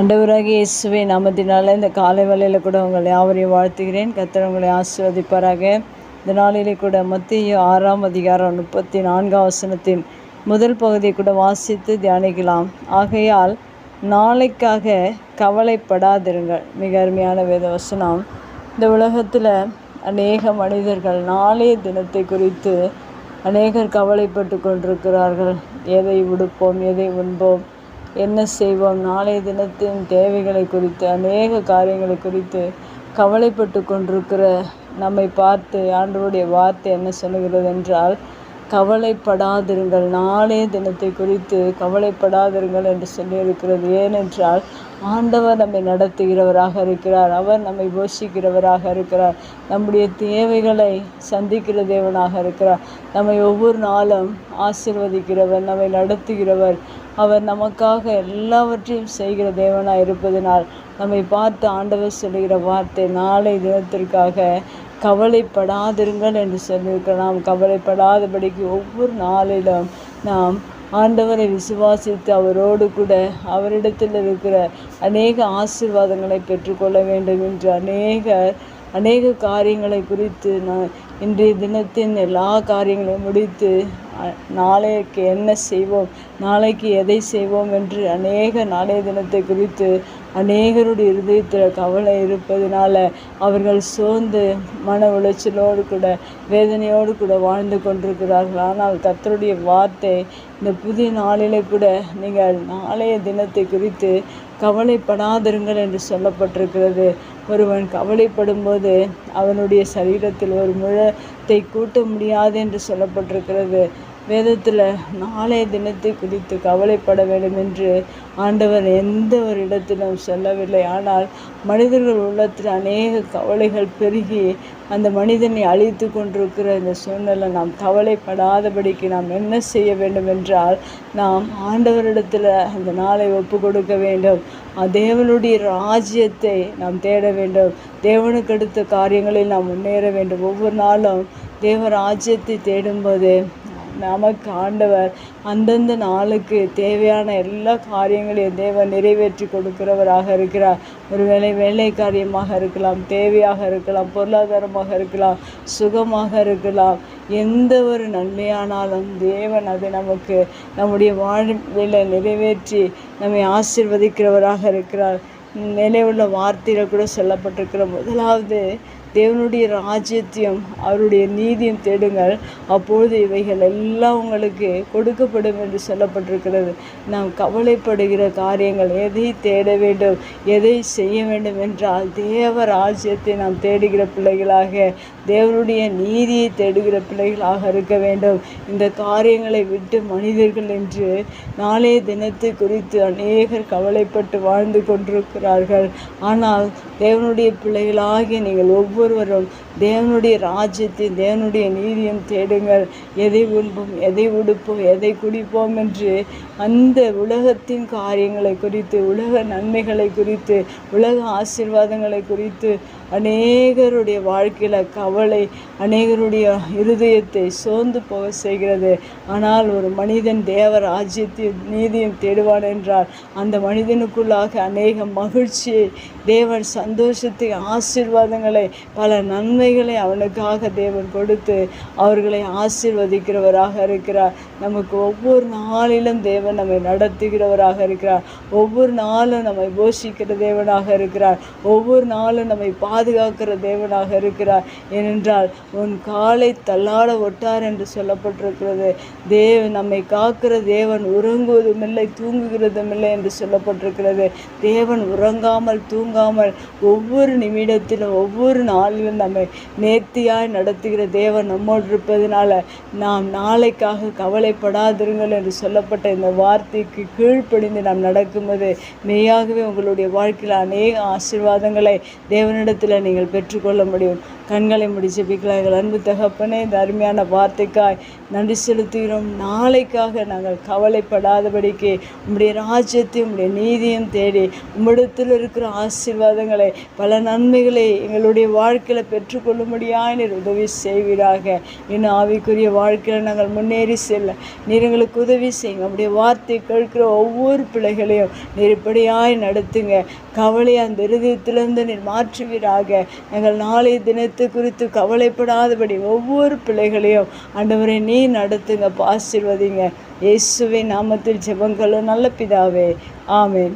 ஆண்டவராகிய இயேசுவை நாமத்தினால இந்த காலை வேலையில் கூட உங்களை யாவரையும் வாழ்த்துகிறேன். கர்த்தர் உங்களை ஆசீர்வதிப்பாராக. இந்த நாளிலே கூட மத்திய ஆறாம் அதிகாரம் முப்பத்தி நான்காம் வசனத்தின் முதல் பகுதியை கூட வாசித்து தியானிக்கலாம். ஆகையால் நாளைக்காக கவலைப்படாதிருங்கள். மிக அருமையான வேத வசனம். இந்த உலகத்தில் அநேக மனிதர்கள் நாளைய தினத்தை குறித்து அநேகர் கவலைப்பட்டு கொண்டிருக்கிறார்கள். எதை உடுப்போம் எதை உண்போம்? என்ன செய்வோம்? நாளைய தினத்தின் தேவைகளை குறித்து அநேக காரியங்களை குறித்து கவலைப்பட்டு கொண்டிருக்கிற நம்மை பார்த்து ஆண்டவருடைய வார்த்தை என்ன சொல்லுகிறது என்றால் கவலைப்படாதிருங்கள். நாளைய தினத்தை குறித்து கவலைப்படாதிருங்கள் என்று சொல்லியிருக்கிறது. ஏனென்றால் ஆண்டவர் நம்மை நடத்துகிறவராக இருக்கிறார். அவர் நம்மை போஷிக்கிறவராக இருக்கிறார். நம்முடைய தேவைகளை சந்திக்கிற தேவனாக இருக்கிறார். நம்மை ஒவ்வொரு நாளும் ஆசிர்வதிக்கிறவர் நம்மை நடத்துகிறவர் அவர் நமக்காக எல்லாவற்றையும் செய்கிற தேவனாக இருப்பதனால் நம்மை பார்த்து ஆண்டவர் சொல்லுகிற வார்த்தை நாளை தினத்திற்காக கவலைப்படாதிருங்கள் என்று சொல்லியிருக்கலாம் கவலைப்படாதபடிக்கு ஒவ்வொரு நாளிலும் நாம் ஆண்டவரை விசுவாசித்து அவரோடு கூட அவரிடத்தில் இருக்கிற அநேக ஆசீர்வாதங்களை பெற்றுக்கொள்ள வேண்டும் என்று அநேக அநேக காரியங்களை குறித்து நான் இன்றைய தினத்தின் எல்லா காரியங்களையும் முடித்து நாளைக்கு என்ன செய்வோம்? நாளைக்கு எதை செய்வோம் என்று அநேக நாளைய தினத்தை குறித்து அநேகருடைய இருதயத்தில் கவலை இருப்பதனால அவர்கள் சோர்ந்து மன உளைச்சலோடு கூட வேதனையோடு கூட வாழ்ந்து கொண்டிருக்கிறார்கள். ஆனால் கத்தருடைய வார்த்தை இந்த புதிய நாளிலே கூட நீங்கள் நாளைய தினத்தை குறித்து கவலைப்படாதிருங்கள் என்று சொல்லப்பட்டிருக்கிறது. ஒருவன் கவலைப்படும் போது அவனுடைய சரீரத்தில் ஒரு முழத்தை கூட்ட முடியாது என்று சொல்லப்பட்டிருக்கிறது. வேதத்தில் நாளைய தினத்தை குறித்து கவலைப்பட வேண்டும் என்று ஆண்டவர் எந்த ஒரு இடத்திலும் சொல்லவில்லை. ஆனால் மனிதர்கள் உள்ளத்தில் அநேக கவலைகள் பெருகி அந்த மனிதனை அழித்து கொண்டிருக்கிற இந்த சூழ்நிலை நாம் கவலைப்படாதபடிக்கு நாம் என்ன செய்ய வேண்டும் என்றால் நாம் ஆண்டவரிடத்தில் அந்த நாளை ஒப்பு கொடுக்க வேண்டும் தேவனுடைய ராஜ்யத்தை நாம் தேட வேண்டும். தேவனுக்கு அடுத்த காரியங்களில் நாம் முன்னேற வேண்டும். ஒவ்வொரு நாளும் தேவ ராஜ்யத்தை தேடும்போது நமக்கு ஆண்டவர் அந்தந்த நாளுக்கு தேவையான எல்லா காரியங்களையும் தேவன் நிறைவேற்றி கொடுக்கிறவராக இருக்கிறார். ஒருவேளை வேலை காரியமாக இருக்கலாம் தேவையாக இருக்கலாம் பொருளாதாரமாக இருக்கலாம் சுகமாக இருக்கலாம் எந்த ஒரு நன்மையானாலும் தேவன் அதை நமக்கு நம்முடைய வாழ்வில் நிறைவேற்றி நம்மை ஆசிர்வதிக்கிறவராக இருக்கிறார். மேலே உள்ள வார்த்தையில் கூட சொல்லப்பட்டிருக்கிற முதலாவது தேவனுடைய ராஜ்யத்தையும் அவருடைய நீதியும் தேடுங்கள். அப்பொழுது இவைகள் எல்லாம் உங்களுக்கு கொடுக்கப்படும் என்று சொல்லப்பட்டிருக்கிறது. நாம் கவலைப்படுகிற காரியங்கள் எதை தேட வேண்டும் எதை செய்ய வேண்டும் என்றால் தேவ ராஜ்யத்தை நாம் தேடுகிற பிள்ளைகளாக தேவனுடைய நீதியை தேடுகிற பிள்ளைகளாக இருக்க வேண்டும். இந்த காரியங்களை விட்டு மனிதர்கள் என்று நாளைய தினத்தை குறித்து அநேகர் கவலைப்பட்டு வாழ்ந்து கொண்டிருக்கிறார்கள். ஆனால் தேவனுடைய பிள்ளைகளாகிய நீங்கள் ஒவ்வொருவரும் தேவனுடைய ராஜ்யத்தையும் தேவனுடைய நீதியும் தேடுங்கள். எதை உண்போம் எதை உடுப்போம் எதை குடிப்போம் என்று அந்த உலகத்தின் காரியங்களை குறித்து உலக நன்மைகளை குறித்து உலக ஆசீர்வாதங்களை குறித்து அநேகருடைய வாழ்க்கையில் கவலை அநேகருடைய இருதயத்தை சோர்ந்து போக செய்கிறது. ஆனால் ஒரு மனிதன் தேவ ராஜ்யத்தையும் நீதியும் தேடுவான் என்றால் அந்த மனிதனுக்குள்ளாக அநேக மகிழ்ச்சியை தேவன் சந்தோஷத்தை ஆசீர்வாதங்களை பல நன்மைகளை அவனுக்காக தேவன் கொடுத்து அவர்களை ஆசீர்வதிக்கிறவராக இருக்கிறார். நமக்கு ஒவ்வொரு நாளிலும் தேவன் நம்மை நடத்துகிறவராக இருக்கிறார். ஒவ்வொரு நாளும் நம்மை போஷிக்கிற தேவனாக இருக்கிறார். ஒவ்வொரு நாளும் நம்மை பாதுகாக்கிற தேவனாக இருக்கிறார். ஏனென்றால் உன் காலை தள்ளாட ஒட்டார் என்று சொல்லப்பட்டிருக்கிறது. தேவ நம்மை காக்கிற தேவன் உறங்குவதும் இல்லை தூங்குகிறதும் இல்லை என்று சொல்லப்பட்டிருக்கிறது. தேவன் உறங்காமல் தூங்காமல் ஒவ்வொரு நிமிடத்திலும் ஒவ்வொரு நாளிலும் நம்மை நேர்த்தியாய் நடத்துகிற தேவன் நம்மோடு இருப்பதனால நாம் நாளைக்காக கவலைப்படாதிருங்கள் என்று சொல்லப்பட்ட இந்த வார்த்தைக்கு கீழ்ப்படிந்து நாம் நடக்கும்போது மெய்யாகவே உங்களுடைய வாழ்க்கையில் அநேக ஆசீர்வாதங்களை தேவனிடத்தில் நீங்கள் பெற்றுக்கொள்ள முடியும். கண்களை முடிச்சு பிக்கலாம் எங்கள் அன்பு தகப்பனே இந்த அருமையான வார்த்தைக்காய் நன்றி செலுத்துகிறோம். நாளைக்காக நாங்கள் கவலைப்படாதபடிக்கு உம்முடைய ராஜ்யத்தையும் உம்முடைய நீதியும் தேடி உம்மிடத்தில் இருக்கிற ஆசீர்வாதங்களை பல நன்மைகளை எங்களுடைய வாழ்க்கையில் பெற்றுக்கொள்ளும்படியாய் நீர் உதவி செய்வீராக. இன்னும் ஆவிக்குரிய வாழ்க்கையில் நாங்கள் முன்னேறி செல்ல. நீர் எங்களுக்கு உதவி செய்யுங்க. உங்களுடைய வார்த்தை கேட்கிற ஒவ்வொரு பிள்ளைகளையும் நீர் இப்படியாய் நடத்துங்க. கவலை அந்த இருதயத்திலிருந்து நீர் மாற்றுவீராக. எங்கள் நாளைய தினத்தை குறித்து கவலைப்படாதபடி ஒவ்வொரு பிள்ளைகளையும் ஆண்டவரை நீ நடத்துங்க ஆசீர்வதிங்க. இயேசுவின் நாமத்தில் ஜெபங்களும் நல்ல பிதாவே. ஆமேன்.